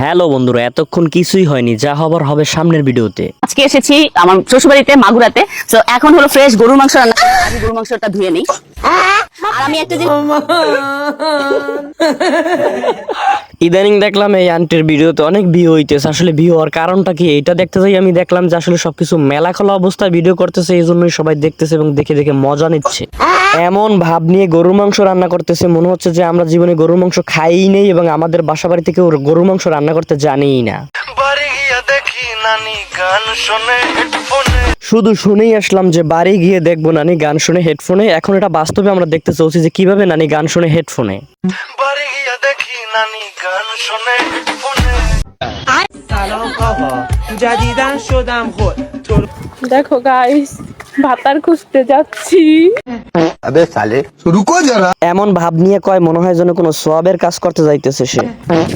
Hello বন্ধুরা, এতক্ষণ কিছুই হয়নি, যা হবার হবে সামনের ভিডিওতে। আজকে এসেছি আমার শ্বশুরবাড়িতে, মাগুরাতে। তো এখন হলো ফ্রেশ গরুর মাংস রান্না। আমি গরুর মাংসটা ধুয়ে নিই। আমি একটা জিনিস ইদানিং দেখলাম এই আন্টির ভিডিওতে অনেক ভিউ হইতেছে। আসলে ভিউ হওয়ার কারণটা কি? এটা দেখতে যাই আমি দেখলাম যে আসলে সবকিছু মেলা খোলা অবস্থায় ভিডিও করতেছে এই জন্যই সবাই দেখতেছে এবং দেখে দেখে মজা নিচ্ছে। এমন ভাব নিয়ে গরুর মাংস রান্না করতেছে, মনে হচ্ছে যে আমরা জীবনে গরুর মাংস খাই নেই এবং আমাদের বাসা বাড়ি থেকে গরুর মাংস রান্না করতে জানিই না। শুধু শুনেই আসলাম যে বাড়ি গিয়ে দেখব নানি গান শুনে হেডফোনে এখন এটা বাস্তবে আমরা দেখতে চলছি যে কীভাবে নানি গান শুনে হেডফোনে দেখো গাইস ভাতার খুঁজতে যাচ্ছি। এমন ভাব নিয়ে কয় মনে হয় যেন কোনো সোয়াবের কাজ করতে যাইতেছে সে।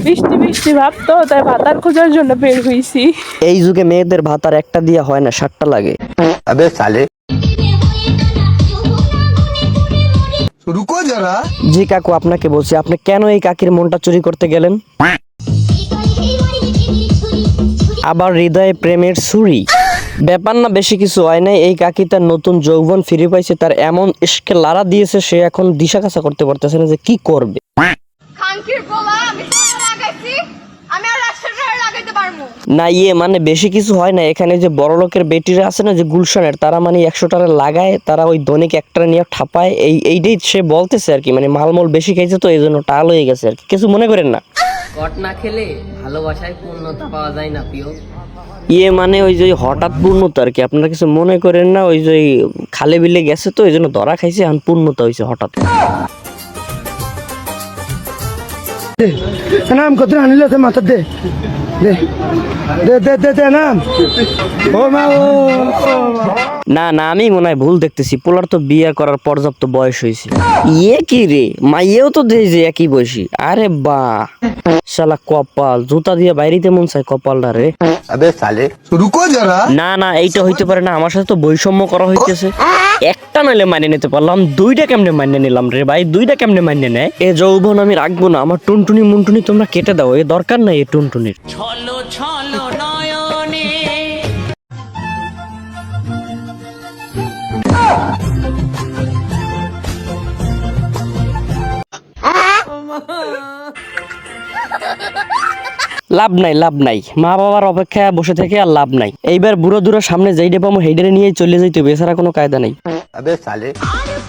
বৃষ্টি বৃষ্টি ভাবতো তাই ভাতার খোঁজার জন্য বের হইছি। এই যুগে মেয়েদের ভাত আর একটা দিয়ে হয় না সাতটা লাগে। জি কাকু আপনাকে বলছি আপনি কেন এই কাকির মনটা চুরি করতে গেলেন? আবার হৃদয়ে প্রেমের ছুরি। ব্যাপার না বেশি কিছু হয় নাই। এই কাকি তার নতুন যৌবন ফিরে পাইছে তার এমন ইস্কে লারা দিয়েছে সে এখন দিশা কাছা করতে পারতেছে না যে কি করবে। না ইয়ে মানে বেশি কিছু হয় না। এখানে যে বড় লোকের বেটিরা আছে না যে গুলশানের তারা মানে একশো টাকা লাগায় তারা ওই দৈনিক একটা নিয়ে ঠাপায়। এই এইটাই সে বলতেছে আর কি মানে মালমল বেশি খাইছে তো এই জন্য টাল হয়ে গেছে আর কি। কিছু মনে করেন না? কট না খেলে ভালোবাসায় পূর্ণতা পাওয়া যায় না প্রিয় ইয়ে মানে ওই যে হঠাৎ পূর্ণতা আর কি আপনারা কিছু মনে করেন না ওই যে খালে বিলে গেছে তো এই জন্য ধরা খাইছে এখন পূর্ণতা হয়েছে হঠাৎ নাম কত আনিলে মাথা দে দে দে দে দে দে নাম ও মা ও না না আমি মনে হয় ভুল দেখতেছি। পোলার তো বিয়ে করার পর্যাপ্ত বয়স হয়েছে। ইয়ে কি রে? মাইয়েও তো যে একই বয়সী। আরে বা। শালা কপাল জুতা দিয়ে বাইরিতে মন চায় কপালটা রে। না না এইটা হইতে পারে না। আমার সাথে তো বৈষম্য করা হইতেছে। একটা নাইলে মানিয়ে নিতে পারলাম দুইটা কেমনে মানিয়ে নিলাম রে ভাই? দুইটা কেমনে মানিয়ে নেয়? এ যৌবন আমি রাখব না। আমার টুনটুনি মুনটুনি তোমরা কেটে দাও। এ দরকার নাই এ টুনটুনির। ছলো ছলো লাভ নাই লাভ নাই। মা বাবার অপেক্ষায় বসে থেকে আর লাভ নাই। এইবার বুড়ো দূর সামনে যেইটা পাবো হেইডারে নিয়ে চলে যাইতে হবে এছাড়া কোনো কায়দা নাই। আরে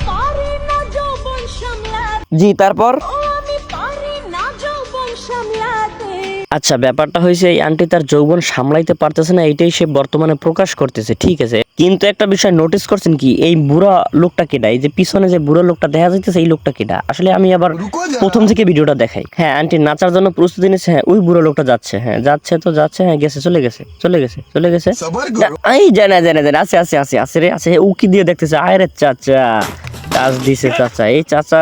পারি না যৌবন সামলাতে। জি তারপর? ও আমি পারি না যৌবন সামলাতে। আচ্ছা ব্যাপারটা হয়েছে এই আন্টি তার যৌবন সামলাইতে পারতেছে না এইটাই সে বর্তমানে প্রকাশ করতেছে ঠিক আছে? কিন্তু একটা বিষয় নোটিস করছেন কি এই বুড়া লোকটা কেডা? এই যে পিছনে যে বুড়ো লোকটা দেখা যাইতেছে এই লোকটা কেডা? আসলে আমি আবার প্রথম থেকে ভিডিওটা দেখাই। হ্যাঁ আন্টি নাচার জন্য প্রস্তুতি নিচ্ছে হ্যাঁ ওই বুড়ো লোকটা যাচ্ছে হ্যাঁ যাচ্ছে তো যাচ্ছে হ্যাঁ গেছে চলে গেছে চলে গেছে চলে গেছে। এই জানা জানা জানা আছে আছে আছে আছে রে আছে উকি দিয়ে দেখতেছে আয় রে চাচা। কাজ দিছে চাচা এই চাচা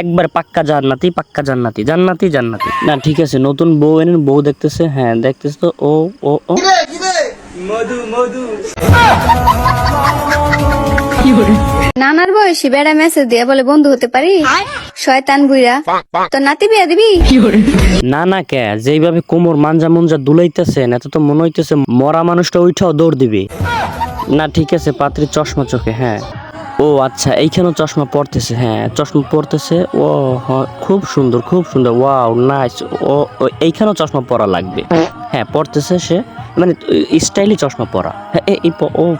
একবার পাক্কা জান্নাতি পাক্কা জান্নাতি জান্নাতি জান্নাতি। না ঠিক আছে নতুন বউ এনেন বউ দেখতেছে হ্যাঁ দেখতেছে তো ও ও ও। নানার বয়সী বেড়া মেসেজ দিয়ে বলে বন্ধু হতে পারি? শয়তান বুইরা তো নাতি বিয়া দিবি? না না কে যেইভাবে কোমর মাঞ্জা মুঞ্জা দুলাইতেছেন এত তো মনে হইতেছে মরা মানুষটা ওইটাও দৌড় দিবি। না ঠিক আছে পাত্রী চশমা চোখে হ্যাঁ। ও আচ্ছা এইখানেও চশমা পড়তেছে হ্যাঁ চশমা পড়তেছে ও খুব সুন্দর খুব সুন্দর ওয়াও নাইস ও এইখানেও চশমা পরা লাগবে। হ্যাঁ পড়তেছে সে মানে স্টাইলি চশমা পরা। হ্যাঁ এই- ও।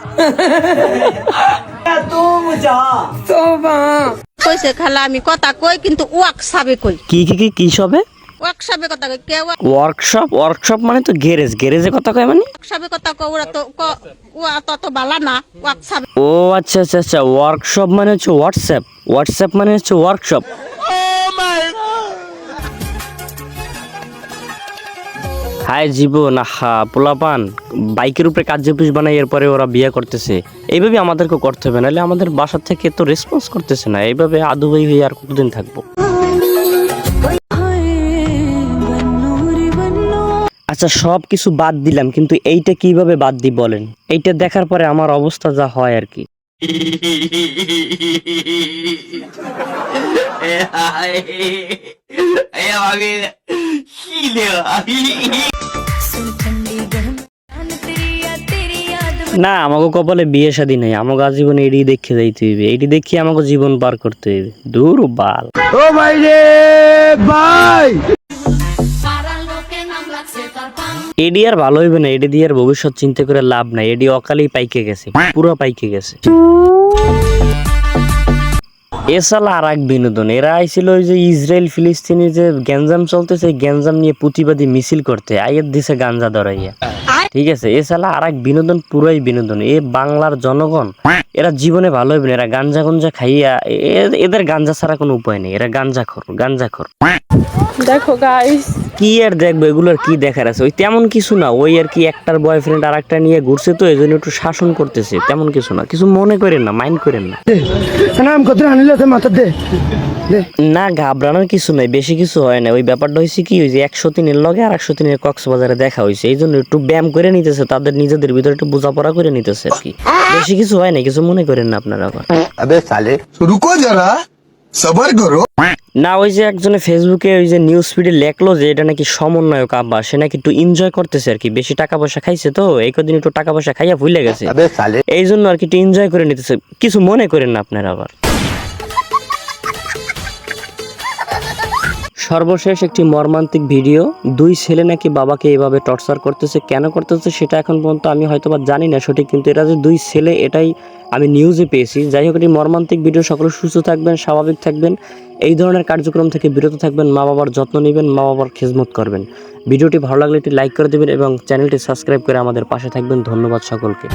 কইছে খালা আমি কথা কই কিন্তু ওয়াক সাবে কই। কি কি কি কি সবে? ওয়াক সাবে কথা কই কে ওয়ার্কশপ ওয়ার্কশপ মানে তো গ্যারেজ গ্যারেজে কথা কয় মানে? ওয়াক সাবে কথা কই ওরা তো ওয়া তত বালা না ওয়াক সাবে ও আচ্ছা আচ্ছা আচ্ছা। ওয়ার্কশপ মানে হচ্ছে হোয়াটসঅ্যাপ হোয়াটসঅ্যাপ মানে হচ্ছে ওয়ার্কশপ হায় জীবন আহা পোলাপান। বাইকের উপরে কার্য পিস বানাই এরপরে ওরা বিয়ে করতেছে। এইভাবে আমাদেরকে করতে হবে নাহলে আমাদের বাসা থেকে তো রেসপন্স করতেছে না। এইভাবে আদু ভাই হয়ে আর কতদিন থাকব? আচ্ছা সব কিছু বাদ দিলাম, কিন্তু এইটা কীভাবে বাদ দিই বলেন? এইটা দেখার পরে আমার অবস্থা যা হয় আর কি। না, আমাকে কপালে বিয়ে শাদী নাই, আমাকে আজীবন এডি দেখে যাইতে হইবে। এডি দেখি আমাকে জীবন পার করতে হইবে। দূর বাল ও ভাই রে, ভাই! এডি আর ভালো হইবে না এডি দিয়ে আর ভবিষ্যৎ চিন্তা করে লাভ নাই। এডি অকালেই পাইকে গেছে পুরো পাইকে গেছে। এসালা আর এক বিনোদন এরা আইছিল ওই যে ইসরায়েল ফিলিস্তিনি যে গ্যাঞ্জাম চলতেছে গ্যাঞ্জাম নিয়ে প্রতিবাদী মিছিল করতে আইয়ের দিছে গাঞ্জা ধরাইয়া। ঠিক আছে এছাড়া আর এক বিনোদন পুরাই বিনোদন। এ বাংলার জনগণ এরা জীবনে ভালো হইবে না এরা গাঞ্জা গঞ্জা খাইয়া এদের গাঞ্জা ছাড়া কোনো উপায় নেই এরা গাঞ্জা খর গাঞ্জা খর। দেখো গাইস কি আর দেখব এগুলোর কি দেখার আছে? ওই তেমন কিছু না ওই আর কি একটার বয়ফ্রেন্ড আর একটা নিয়ে ঘুরছে তো এই জন্য একটু শাসন করতেছে তেমন কিছু না কিছু মনে করেন না মাইন্ড করেন না। নাম কত আনিলে তো মাথা দে দে। না ঘাবড়ানোর কিছু নাই বেশি কিছু হয় না ওই ব্যাপারটা হয়েছে কি ওই যে একশো তিনের লগে আর একশো তিনের কক্সবাজারে দেখা হয়েছে এই জন্য একটু ব্যায়াম করে নিতেছে তাদের নিজেদের ভিতরে একটু বোঝাপড়া করে নিতেছে আর কি। বেশি কিছু হয় না কিছু মনে করেন না আপনারা আবার। রুকো যারা সবার করো। না ওই যে একজনে ফেসবুকে ওই যে নিউজ ফিডে লেখলো যে এটা নাকি সমন্বয়ক আব্বা সে নাকি একটু এনজয় করতেছে আর কি বেশি টাকা পয়সা খাইছে তো এই কদিন একটু টাকা পয়সা খাইয়া ভুলে গেছে। এই জন্য আর কি একটু এনজয় করে নিতেছে কিছু মনে করেন না আপনারা আবার। সর্বশেষ একটি মর্মান্তিক ভিডিও। দুই ছেলে নাকি বাবাকে এভাবে টর্চার করতেছে, কেন করতেছে সেটা এখন পর্যন্ত আমি হয়তো বা জানি না সঠিক, কিন্তু এরা যে দুই ছেলে এটাই আমি নিউজে পেয়েছি। যাই হোক, এটি মর্মান্তিক ভিডিও, সকলে সুস্থ থাকবেন, স্বাভাবিক থাকবেন। এই ধরনের কার্যক্রম থেকে বিরত থাকবেন মা বাবার যত্ন নেবেন মা বাবার খেজমত করবেন। ভিডিওটি ভালো লাগলে একটি লাইক করে দেবেন এবং চ্যানেলটি সাবস্ক্রাইব করে আমাদের পাশে থাকবেন। ধন্যবাদ সকলকে।